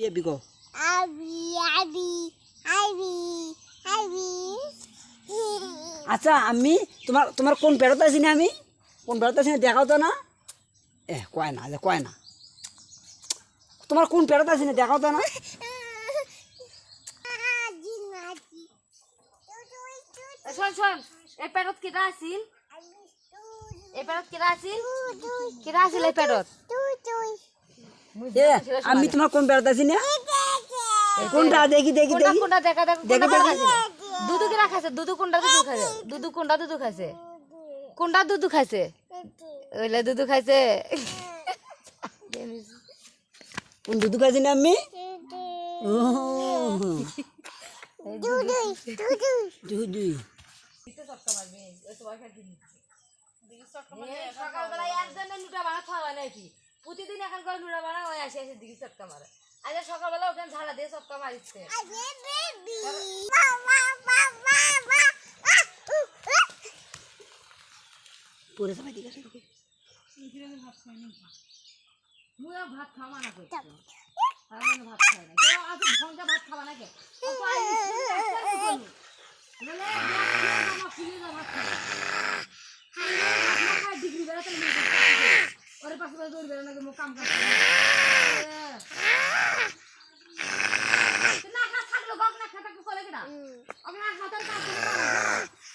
আবি আবি আচ্ছা আমি তোমার তোমার কোন বেড়াতে আছি না আমি? কোন বেড়াতে আছি না দেখাও তো না। এ কয় না কয় না। তোমার কোন বেড়াতে আছি না দেখাও তো না। শোন শোন এই পেটত কিটা আছিল? এই পেটত কিটা আছিল? কিটা আছিল এই পেটত আমি তোমার কোন বেড়াতে আছি না? কোনটা দেখি দেখি দেখি। কোনটা দেখা দেখ দেখি, দেখি। খাইছে? দুধু কিরা খাইছে? দুধু কোনটা দুধু খাইছে? দুধু কোনটা দুধু খাইছে? কোনটা দুধু খাইছে? ওইলে দুধু খাইছে। কোন দুধু খাইছি না আমি? ও তুই তুই তুই সকালবেলা একজনে লুটা বানা খাওয়া নাকি? প্রতিদিন এখন করে লুটা বানা ওই আসে আসে দিকে চটকা মারে আজ সকালবেলা ওখানে ঝাড়া দিয়ে চটকা মারিচ্ছে পরে সবাই দিকে ভাত খাওয়া না করছি আমি ভাত খাই না। কেউ আজ ঘণ্টা ভাত খাওয়া না কে অত আই বলে আমার ফুলে যা ভাত খাওয়া ডিগ্রি বেড়াতে ওরে পাশে পাশে দৌড় বেড়ানো মুখ কাম করছে না না থাকল গক না খাতা কো করে কিনা? আমি আর কাজ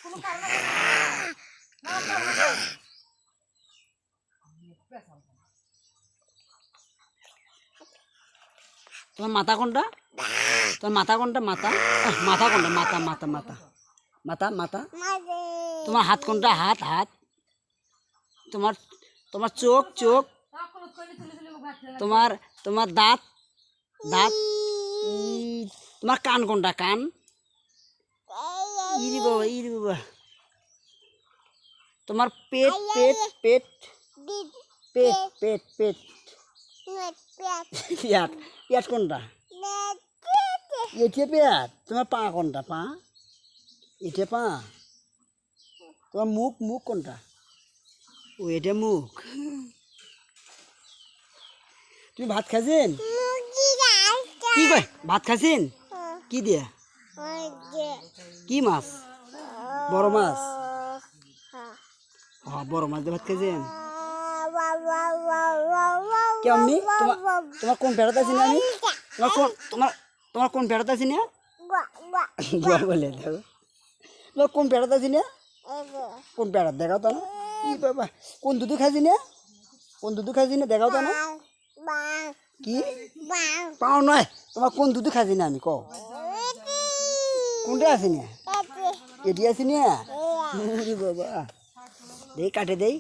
কোনো কারণ নেই না। না তোমার মাথা কোনটা? তোমার মাথা কোনটা? মাথা? মাথা কোনটা? মাথা মাথা মাথা। মাথা মাথা। তোমার হাত কোনটা? হাত হাত। তোমার তোমার চোখ চোখ। তোমার তোমার দাঁত দাঁত। তোমার কান কোনটা, কান? ইরি বাবা ইরি বাবা। তোমার পেট পেট পেট। পেট পেট পেট। পেট পেট কোনটা? নেট এটি পেট। তোমার পা কোনটা, পা? এটা পা। তোমার মুখ মুখ কোনটা? ও এটা মুখ। তুমি ভাত খাইছেন? কি কয়? ভাত খাইছেন? কি দিয়া? কি মাছ? বড় মাছ? হ্যাঁ বড় মাছ দিয়ে ভাত খাইছেন। ওয়া ওয়া ওয়া ওয়া ওয়া কে আমি তোমার তোমার কোন বেড়াতে আছি না আমি? তোমার কোন তোমার তোমার কোন বেড়াতে আছি না বলে দেখো তোমার কোন বেড়াতে আছি না কোন বেড়াত দেখাও তো বাবা? কোন দুধু খাইছি না? কোন দুধু খাইছি না? দেখাও তো না। কি? পাও নয় তোমার কোন দুধু খাইছি না আমি? কও। কোনটা আছি না? এটি আছি না? বাবা। দেই, কাটে দেই।